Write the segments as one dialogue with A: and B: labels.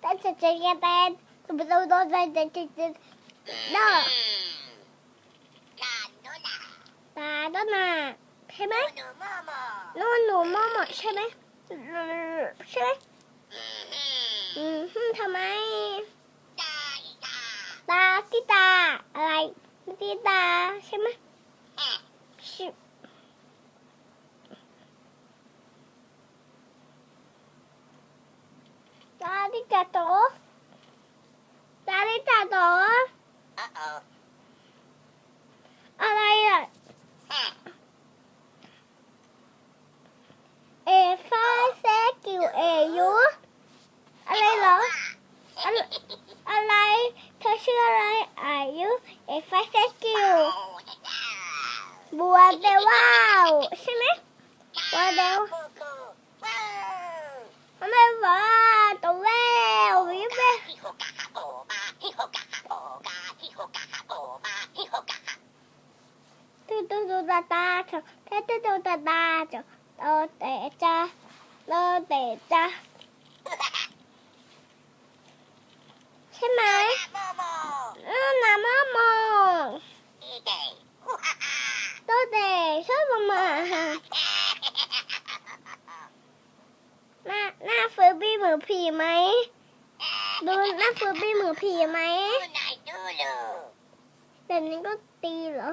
A: แต่จะจะแกแตนตัวตัวตัวจะจะจะจะน่าตาต้นน่ะใช่ไหมนู่นหนูมอมใช่ไหมใช่ไหมอืมทำไมตาที่ตาอะไรที่ตาใช่ไหม ชิตาที่ตาโตตาที่ตาโตอะไรอะเอฟ้าแซกิวเอยูอะไรเหรออะไรอะไร เธอชื่ออะไรอายุเอฟเซกิวบัวเดว่าวใช่ไหมบัวเดวทำไมว่าตัวแวววิบเบ ตูตูตูตาตาเถอะเธอตูตูตาตาเถอะโตเตจ้าโตเตจ้าใช่ไหมเออน้ำมะมองโตเตชอบมาหน้าหน้าเฟอร์บี้เหมือนผีไหมดูหน้าเฟอร์บี้เหมือนผีไหมแบบนี้ก็ตีเหรอ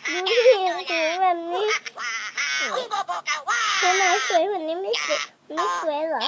A: ดูที่หูแบบ นี้คนไหนสวยกว่านี้ไม่สวยไม่สวยเหรอ